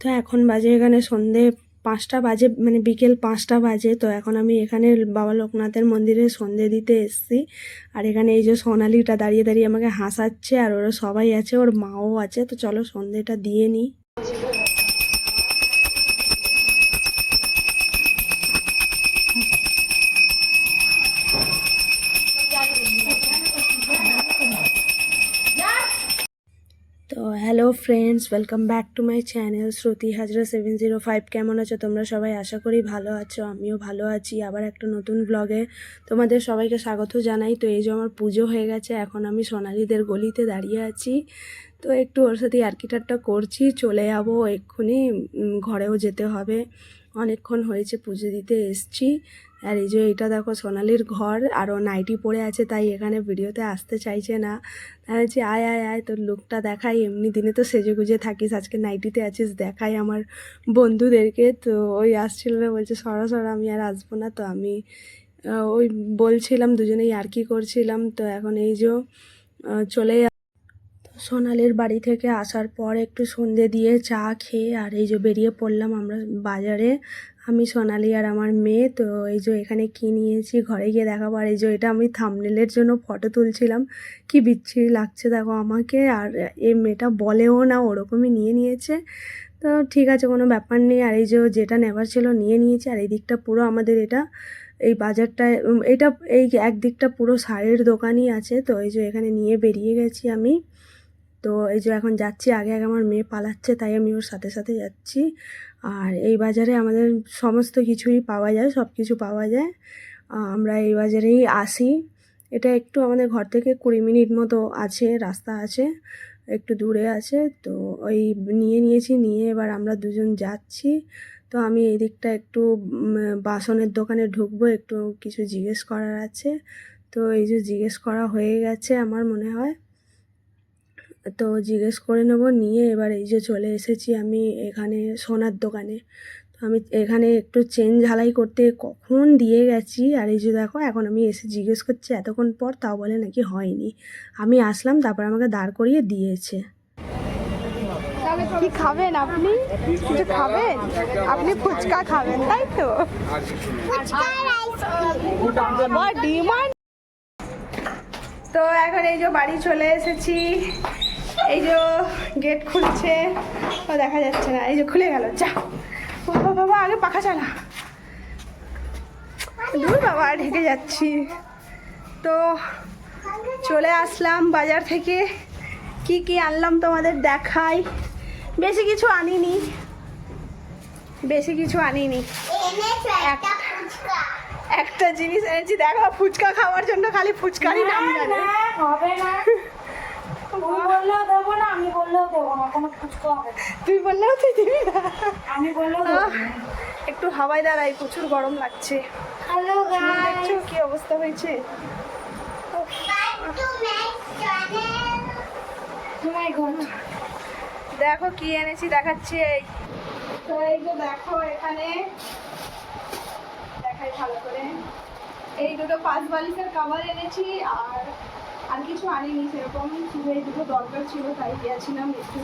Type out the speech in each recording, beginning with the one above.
তো এখন বাজে এখানে সন্ধে পাঁচটা বাজে মানে বিকেল পাঁচটা বাজে। তো এখন আমি এখানে বাবা লোকনাথের মন্দিরে সন্ধে দিতে এসেছি। আর এখানে এই যে সোনালিটা দাঁড়িয়ে দাঁড়িয়ে আমাকে হাসাচ্ছে, আর ওরা সবাই আছে, ওর মাও আছে। তো চলো সন্ধেটা দিয়ে নিই। Friends welcome back to my channel Shruti Hazra seven zero five কেমন আছো তোমরা সবাই? আশা করি ভালো আছো, আমিও ভালো আছি। আবার একটা নতুন ব্লগে তোমাদের সবাইকে স্বাগত জানাই। তো এই যে আমার পুজো হয়ে গেছে, এখন আমি সোনালিদের গলিতে দাঁড়িয়ে আছি। তো একটু ওর সাথে আর্কিটারটা করছি, চলে যাব এক্ষুনি ঘরেও যেতে হবে। অনেকক্ষণ হয়েছে পুজো দিতে এসছি। আর এই যে এটা দেখো সোনালির ঘর আরও নাইটি পড়ে আছে, তাই এখানে ভিডিওতে আসতে চাইছে না। আমি বলছি, আয় আয় আয়, তোর লুকটা দেখাই। এমনি দিনে তো সেজে গুজে থাকিস, আজকে নাইটিতে আছিস, দেখাই আমার বন্ধুদেরকে। তো ওই আসছিল না, বলছে, সরা সরা, আমি আর আসব না। তো আমি ওই বলছিলাম, দুজনেই আর কি করছিলাম। তো এখন এই যে চলে সোনালির বাড়ি থেকে আসার পর একটু সন্ধে দিয়ে চা খেয়ে আর এই যে বেরিয়ে পড়লাম আমরা বাজারে। আমি সোনালি আর আমার মেয়ে, তো এই যে এখানে কি নিয়েছি, ঘরে গিয়ে দেখাবো। আর এই যে এটা আমি থামনেলের জন্য ফটো তুলছিলাম। কি বিচ্ছিরি লাগছে দেখো আমাকে। আর এই মেয়েটা বলেও না, ওরকমই নিয়ে নিয়েছে। তো ঠিক আছে, কোনো ব্যাপার নেই। আর এই যে যেটা নেবার ছিল নিয়ে নিয়েছে। আর এই দিকটা পুরো আমাদের এটা, এই বাজারটায় এটা এই একদিকটা পুরো শাড়ির দোকানই আছে। তো এই যে এখানে নিয়ে বেরিয়ে গেছি আমি। তো এই যে এখন যাচ্ছি, আগে আগে আমার মেয়ে পালাচ্ছে, তাই আমি ওর সাথে সাথে যাচ্ছি। আর এই বাজারে আমাদের সমস্ত কিছুই পাওয়া যায় সব কিছু পাওয়া যায়। আমরা এই বাজারেই আসি। এটা একটু আমাদের ঘর থেকে কুড়ি মিনিট মতো আছে, রাস্তা আছে, একটু দূরে আছে। তো ওই নিয়ে নিয়েছি, নিয়ে এবার আমরা দুজন যাচ্ছি। তো আমি এই দিকটা একটু বাসনের দোকানে ঢুকবো, একটু কিছু জিজ্ঞেস করার আছে। তো এই যে জিজ্ঞেস করা হয়ে গেছে আমার মনে হয়। তো জিজ্ঞেস করে নেব নিয়ে এবার এই যে চলে এসেছি আমি এখানে সোনার দোকানে। তো আমি এখানে একটু চেন ঝালাই করতে কখন দিয়ে গেছি আর এই যে দেখো এখন আমি এসে জিজ্ঞেস করছি এতক্ষণ পর তাও বলে নাকি হয়নি। আমি আসলাম তারপর আমাকে দাঁড় করিয়ে দিয়েছে। কি খাবেন আপনি? কিছু খাবেন? আপনি ফুচকা খাবেন তাই তো? ডিমান্ড তো এখন এই যে বাড়ি চলে এসেছি। এই যে গেট খুলছে। ও দেখা যাচ্ছে না। এই যে খুলে গেল। যা। বাবা বাবা আগে পাখা চালা। দূর বাবা ঢেকে যাচ্ছি। তো চলে আসলাম বাজার থেকে। কি কি আনলাম তোমাদের দেখাই। বেশি কিছু আনিনি। বেশি কিছু আনিনি। একটা একটা জিনিস এনেছি দেখো ফুচকা খাওয়ার জন্য খালি ফুচকারই নাম জানে। হবে না। বললেও দেবো না আমি বললেও দেবো না কোনো ফুচকা হবে তুই বললেও তুই দিবি না। আমি বললেও একটু হাওয়ায় দাঁড়াই প্রচুর গরম লাগছে। হ্যালো দেখছ কি অবস্থা হয়েছে? দেখো কি এনেছি দেখাচ্ছি এই। তো এই যে দেখো এখানে দেখাই ভালো করে এই দুটো পাঁচ বালিশের কাভার এনেছি আর আর কিছু আনিনি, সেরকম এই দুটো দরকার ছিল, তাই গিয়েছিলাম একটু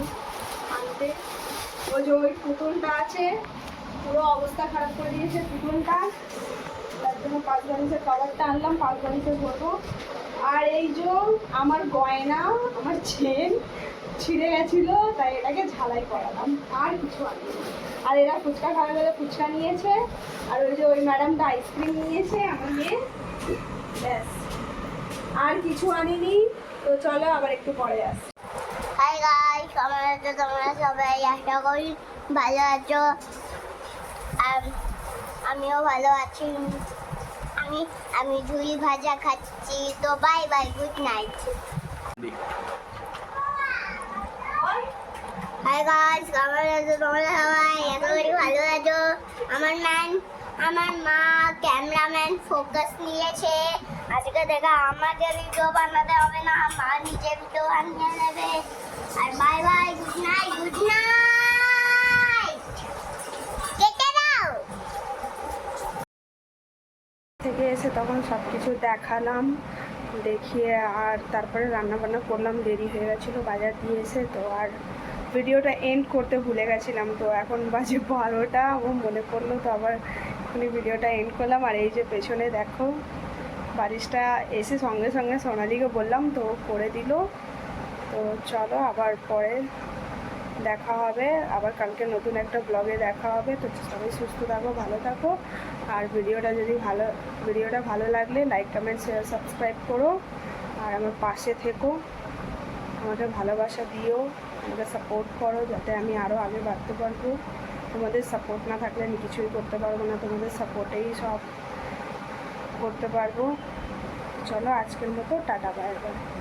আনতে। ওই যে ওই পুতুলটা আছে, পুরো অবস্থা খারাপ করে দিয়েছে পুতুলটা। তার জন্য পাঁচ বালিশের কাভারটা আনলাম, পাঁচ বালিশের ভরবো আর এই যে আমার গয়না, আমার চেন ছিঁড়ে গেছিল, তাই এটাকে ঝালাই করালাম, আর কিছু আনি আর এরা ফুচকা খাওয়া গেলে ফুচকা নিয়েছে, আর ওই যে ওই ম্যাডামটা আইসক্রিম নিয়েছে মেয়ে ব্যাস, আর কিছু আনিনি। তো চলো আবার একটু পরে আসি। হাই গাইস কেমন আছো? তোমরা সবাই? আশা করি ভালো আছো। আমিও ভালো আছি। আমি আমি ঝুড়ি ভাজা খাচ্ছি। তো bye bye, good night. Hi guys কেমন আছো? তোমরা সবাই? আশা করি ভালো আছো। আমার ম্যান আমার মা ক্যামেরাম্যান ফোকাস নিয়েছে। আজকে দেখা, আমাকে ভিডিও বানাতে হবে না, মা নিজে ভিডিও বানিয়ে নেবে আর bye bye, good night good night. এসে তখন সব কিছু দেখালাম, দেখিয়ে আর তারপরে রান্না বান্না করলাম, দেরি হয়ে গেছিল বাজার দিয়ে এসে, তো আর ভিডিওটা এন্ড করতে ভুলে গেছিলাম, তো এখন বাজে বারোটা, ও মনে পড়ল, তো আবার এখনই ভিডিওটা এন্ড করলাম, আর এই যে পেছনে দেখো বারিশটা এসে সঙ্গে সঙ্গে সোনালিকে বললাম, তো করে দিল, তো চলো আবার পরে দেখা হবে। আবার কালকে নতুন একটা ব্লগে দেখা হবে। তো সবাই সুস্থ থাকো, ভালো থাকো। আর ভিডিওটা যদি ভালো, ভিডিওটা ভালো লাগলে লাইক কমেন্ট শেয়ার সাবস্ক্রাইব করো। আর আমার পাশে থেকো। আমাকে ভালোবাসা দিও। আমাকে সাপোর্ট করো যাতে আমি আরও আগে বাড়তে পারব। তোমাদের সাপোর্ট না থাকলে আমি কিছুই করতে পারব না। তোমাদের সাপোর্টেই সব করতে পারব। চলো আজকের মতো, টাটা বাই বাই